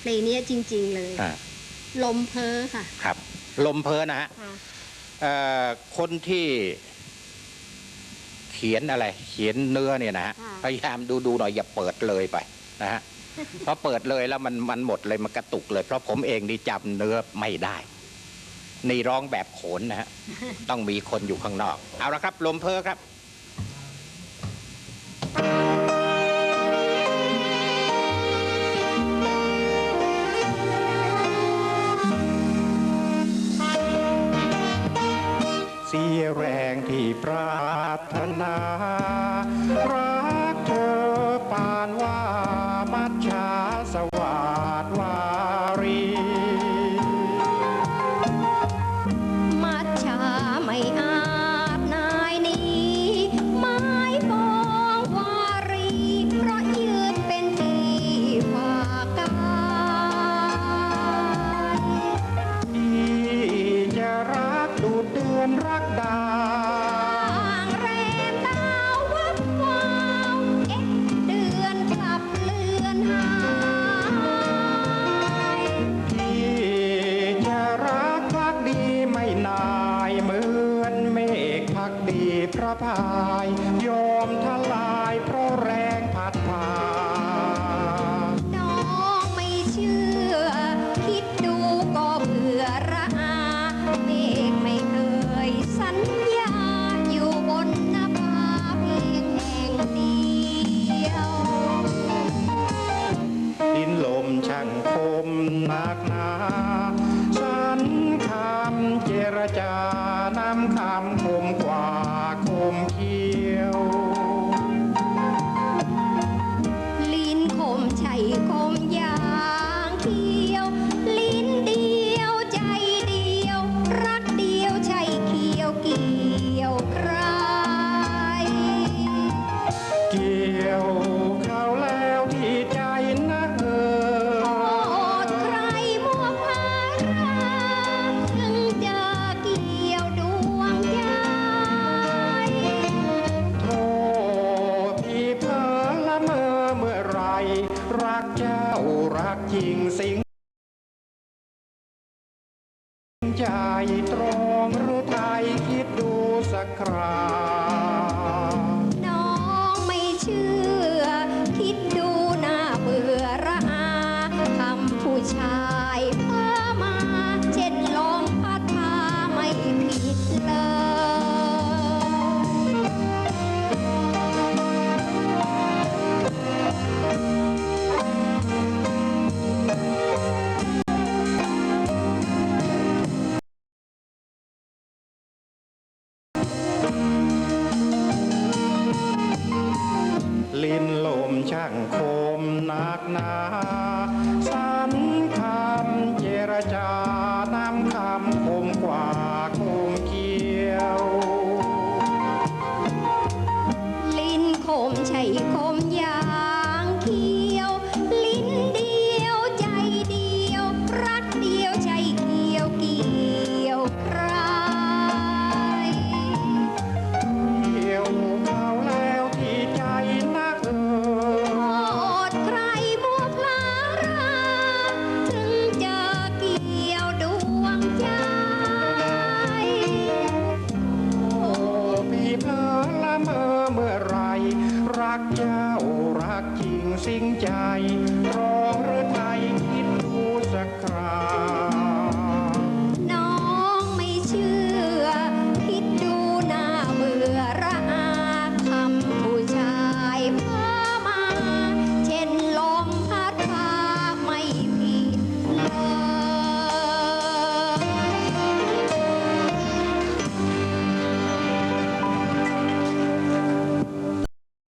เพลงนี้จริง ๆ เลย อ่าลมเพ้อค่ะครับ ลมเพอนะฮะค่ะ เอ่อคนที่เขียนอะไร เขียนเนื้อเนี่ยนะฮะค่ะ พยายามดูดูหน่อยอย่าเปิดเลยไปนะฮะ เพราะเปิดเลยแล้วมันมันหมดเลยมันกระตุกเลย เพราะผมเองนี่จำเนื้อไม่ได้ นี่ร้องแบบโขนนะฮะ ต้องมีคนอยู่ข้างนอก เอาละครับ ลมเพอครับ แรงที่ปรารถนารัก ระพายยอมทลายเพราะแรงพัดพา น้องไม่เชื่อ คิดดูก็เบื่อระอาเมฆไม่เคยสัญญา อยู่บนหน้าผาเพียงแห่งเดียว ดินลมช่างคมนักหนาฉันคำเจรจานำคำคมค รักจริงสิงใจตรองหรือไทยคิดดูสักครา ช่างคมนักหนาสันคำเจรจา